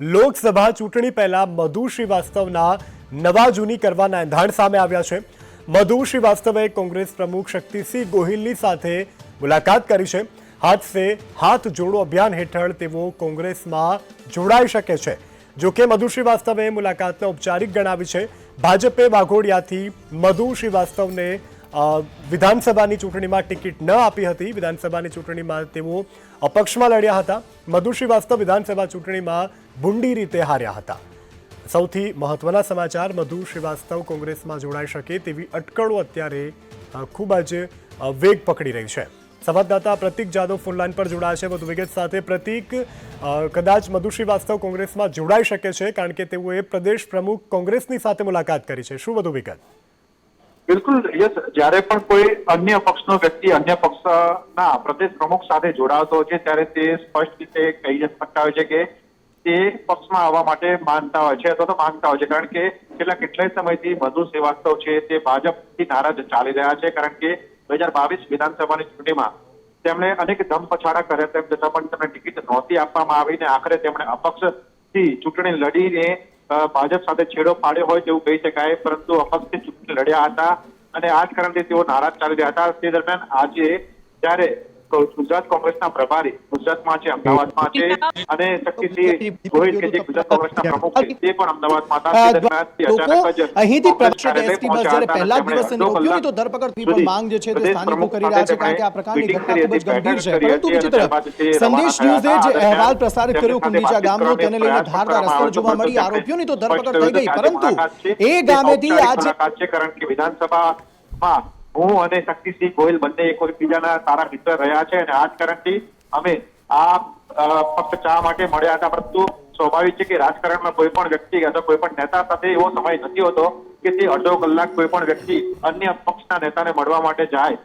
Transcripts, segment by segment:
લોકસભા ચૂંટણી પહેલા મધુ શ્રીવાસ્તવના નવા જૂની કરવાના એંધાણ સામે આવ્યા છે. મધુ શ્રીવાસ્તવે કોંગ્રેસ પ્રમુખ શક્તિસિંહ ગોહિલની સાથે મુલાકાત કરી છે. હાથ સે હાથ જોડો અભિયાન હેઠળ તેઓ કોંગ્રેસમાં જોડાઈ શકે છે. જોકે મધુ શ્રીવાસ્તવે મુલાકાતને ઔપચારિક ગણાવી છે. ભાજપે વાઘોડિયાથી મધુ શ્રીવાસ્તવને વિધાનસભાની ચૂંટણીમાં ટિકિટ ન આપી હતી. વિધાનસભાની ચૂંટણીમાં તેઓ અપક્ષમાં લડ્યા હતા. મધુ શ્રીવાસ્તવ વિધાનસભા ચૂંટણીમાં ભૂંડી રીતે હાર્યા હતા. સૌથી મહત્વના સમાચાર મધુ શ્રીવાસ્તવ કોંગ્રેસમાં જોડાઈ શકે તેવી અટકળો અત્યારે ખૂબ જ વેગ પકડી રહી છે. સંવાદદાતા પ્રતિક જાદવ ફોનલાઈન પર જોડાયા છે. વધુ વિગત સાથે પ્રતિક કદાચ મધુ શ્રીવાસ્તવ કોંગ્રેસમાં જોડાઈ શકે છે, કારણ કે તેઓએ પ્રદેશ પ્રમુખ કોંગ્રેસની સાથે મુલાકાત કરી છે. શું વધુ વિગત? બિલકુલ, યસ, જ્યારે પણ કોઈ અન્ય પક્ષનો વ્યક્તિ અન્ય પક્ષના પ્રદેશ પ્રમુખ સાથે જોડાતો છે, ત્યારે તે સ્પષ્ટ રીતે કહી શકતા હોય છે કે તે પક્ષમાં આવવા માટે માનતા હોય છે અથવા તો માંગતા હોય છે. કારણ કે છેલ્લા કેટલાય સમયથી મધુ શ્રીવાસ્તવ છે તે ભાજપથી નારાજ ચાલી રહ્યા છે. કારણ કે બે હજાર બાવીસ વિધાનસભાની ચૂંટણીમાં તેમણે અનેક ધમ પછાડા કર્યા, તેમ છતાં પણ તેમને ટિકિટ નહોતી આપવામાં આવી ને આખરે તેમણે અપક્ષથી ચૂંટણી લડીને ભાજપ સાથે છેડો પાડ્યો હોય તેવું કહી શકાય, પરંતુ અપક્ષથી ચૂંટણી લડ્યા હતા અને આ જ કારણથી તેઓ નારાજ ચાલી રહ્યા હતા. તે દરમિયાન આજે જ્યારે ગુજરાત કોંગ્રેસના પ્રભારી ગુજરાતમાં છે અમદાવાદમાં છે અને શક્તિસિંહ ગોહિલ કે જે ગુજરાત કોંગ્રેસના પ્રમુખ છે તે પણ અમદાવાદમાં હતા તે દરમિયાન તે અચાનક જ અહીંથી કોંગ્રેસ પ્રદેશ કાર્યાલય એસપી બસ પહોંચ્યા હતા અને તેમણે જ્યારે પહેલા જ દિવસે અડધો રોક્યું કલાક તો ધરપકડની પણ સુધી માંગ જે છે તે પ્રદેશ સ્થાનિકો પ્રમુખ કરી રહ્યા છે સાથે કારણ કે આ પ્રકારની meeting ઘટના કરી ખૂબ જ હતી, ગંભીર છે બેઠક પરંતુ કરી હતી બીજી અને તરફ ત્યારબાદ તે સંદેશ રવાના ન્યૂઝે જે થયા હતા. અહેવાલ પ્રસારિત કર્યો તેમની સાથે કુંડીચા ગામનો વાતચીત તેને લઈને કરવાનો ધારદાર પ્રયાસ અસ્ત્ર જોવા મળી કરવામાં આરોપીઓની તો આવ્યો. ધરપકડ થઈ ગઈ સ્પષ્ટ પરંતુ મુલાકાત છે. એ તે ગામેથી ઔપચારિક આજે મુલાકાત છે કારણ કે વિધાનસભામાં હું અને શક્તિસિંહ ગોયલ બંને એકબીજાના સારા મિત્ર રહ્યા છે અને આ જ કારણથી અમે આ ફક્ત ચા માટે મળ્યા હતા. પરંતુ સ્વાભાવિક છે કે રાજકારણમાં કોઈ પણ વ્યક્તિ અથવા કોઈ પણ નેતા સાથે એવો સમય નથી હોતો કે તે અડધો કલાક કોઈ પણ વ્યક્તિ અન્ય પક્ષના નેતાને મળવા માટે જાય.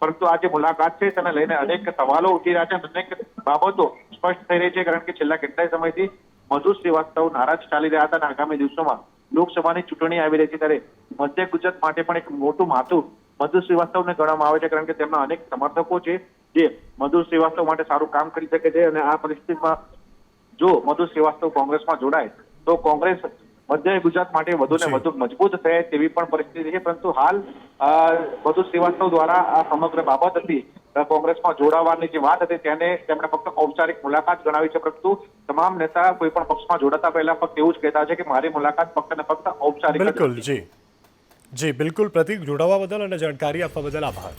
પરંતુ આ જે મુલાકાત છે તેને લઈને અનેક સવાલો ઉઠી રહ્યા છે અનેક બાબતો સ્પષ્ટ થઈ રહી છે. કારણ કે છેલ્લા કેટલાય સમયથી મધુ શ્રીવાસ્તવ નારાજ ચાલી રહ્યા હતા અને આગામી દિવસોમાં લોકસભાની ચૂંટણી આવી રહી છે ત્યારે મધ્ય ગુજરાત માટે પણ એક મોટું માથું મધુ શ્રીવાસ્તવને ગણવામાં આવે છે કારણ કે તેમના અનેક સમર્થકો છે જે મધુ શ્રીવાસ્તવ માટે સારું કામ કરી શકે છે અને આ પરિસ્થિતિમાં જો મધુ શ્રીવાસ્તવ કોંગ્રેસમાં જોડાય તો કોંગ્રેસ મધ્ય ગુજરાત માટે વધુ ને વધુ મજબૂત થાય તેવી પણ પરિસ્થિતિ છે. પરંતુ હાલ મધુ શ્રીવાસ્તવ દ્વારા આ સમગ્ર બાબત હતી કોંગ્રેસમાં જોડાવાની જે વાત હતી તેને તેમણે ફક્ત ઔપચારિક મુલાકાત ગણાવી છે પરંતુ તમામ નેતા કોઈ પણ પક્ષમાં જોડાતા પહેલા ફક્ત એવું જ કહેતા છે કે મારી મુલાકાત ફક્ત ને ફક્ત ઔપચારિક બિલકુલ જી. જી બિલકુલ પ્રતિક જોડાવા બદલ અને જાણકારી આપવા બદલ આભાર.